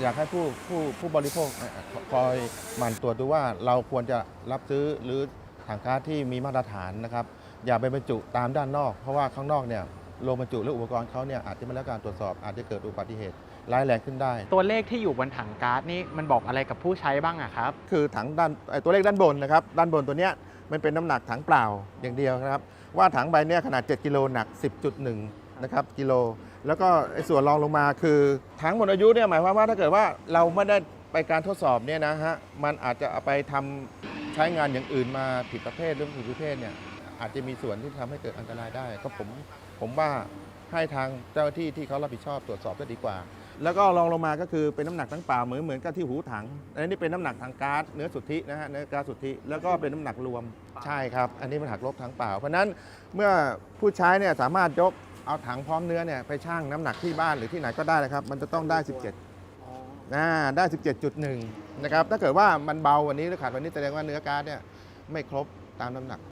อยากให้ผู้ผู้ผู้บริโภคเอ่อคอยหมั่นตรวจดูว่าเราควรจะรับซื้อหรือถังก๊าซที่มีมาตรฐานนะครับ อย่าไปบรรจุตามด้านนอก เพราะว่าข้างนอกเนี่ยโรงบรรจุหรืออุปกรณ์เขาเนี่ยอาจจะไม่ได้รับการตรวจสอบอาจจะเกิดอุบัติเหตุร้ายแรงขึ้นได้ ตัวเลขที่อยู่บนถังก๊าซนี่มันบอกอะไรกับผู้ใช้บ้างอะครับ คือถังด้านไอ้ตัวเลขด้านบนนะครับด้านบนตัวเนี้ยมันเป็นน้ำหนักถังเปล่าอย่างเดียวนะครับ ว่าถังใบเนี้ยขนาด 7 กิโลหนัก 10.1 นะครับกิโล แล้วก็ไอ้ส่วนรองลงมาคือถังหมดอายุเนี่ยหมายความว่าถ้าเกิดว่าเราไม่ได้ไปการทดสอบเนี่ยนะฮะมันอาจจะเอาไปทำใช้งานอย่างอื่นมาผิดประเภทหรือผิดประเภทเนี่ยอาจจะมีส่วนที่ทำให้เกิดอันตรายได้ ก็ผมผมว่าให้ทางเจ้าหน้าที่ที่เขารับผิดชอบตรวจสอบจะดีกว่า แล้วก็รองลงมาก็คือเป็นน้ำหนักทั้งเปล่าเหมือนเหมือนกับที่หูถัง อันนี้เป็นน้ำหนักทางก๊าซเนื้อสุทธินะฮะเนื้อก๊าซสุทธิแล้วก็เป็นน้ำหนักรวมใช่ครับ อันนี้มันหักลบทั้งเปล่า เพราะฉะนั้นเมื่อผู้ใช้เนี่ยสามารถยก เอาถังพร้อมเนื้อเนี่ยไปชั่งน้ำหนักที่บ้านหรือที่ไหนก็ได้นะครับ มันจะต้องได้ 17นะได้ 17.1 นะครับ ถ้าเกิดว่ามันเบาวันนี้หรือขาดวันนี้แสดงว่าเนื้อก๊าซเนี่ยไม่ครบตามน้ำหนัก